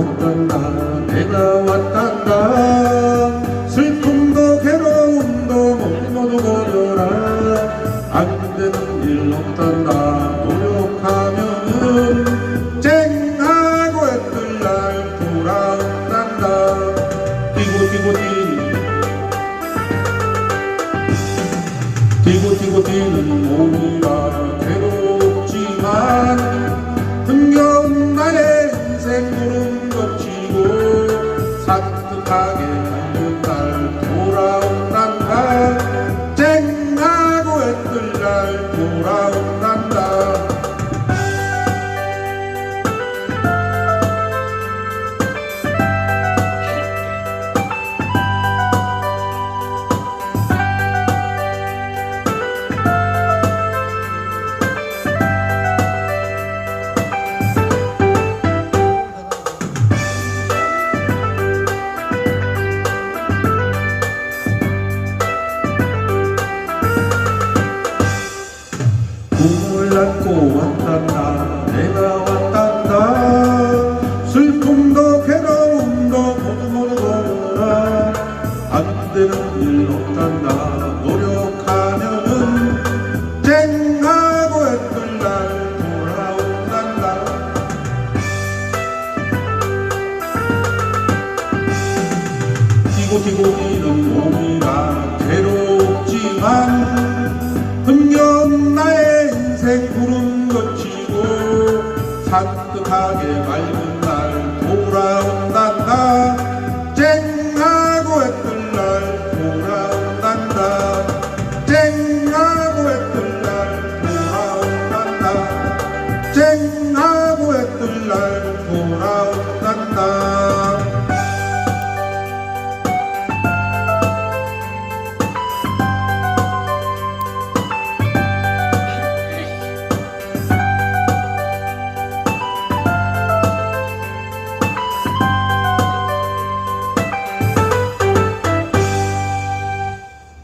없단다. 내가 왔단다. 슬픔도 괴로움도 모두 모두 버려라. 안 되는 일 없단다. 노력하면은 쨍하고 애뜰 날 돌아온단다. 뛰고 뛰고 뛰 뛰고 뛰고 뛰는 몸이 되는 일 없단다. 노력하면은 쨍하고 애뜰 날 돌아온단다. 뛰고 뛰고 뛰는 몸이라 괴롭지만 흥겨운 나의 인생 구름 거치고 산뜻하게 맑은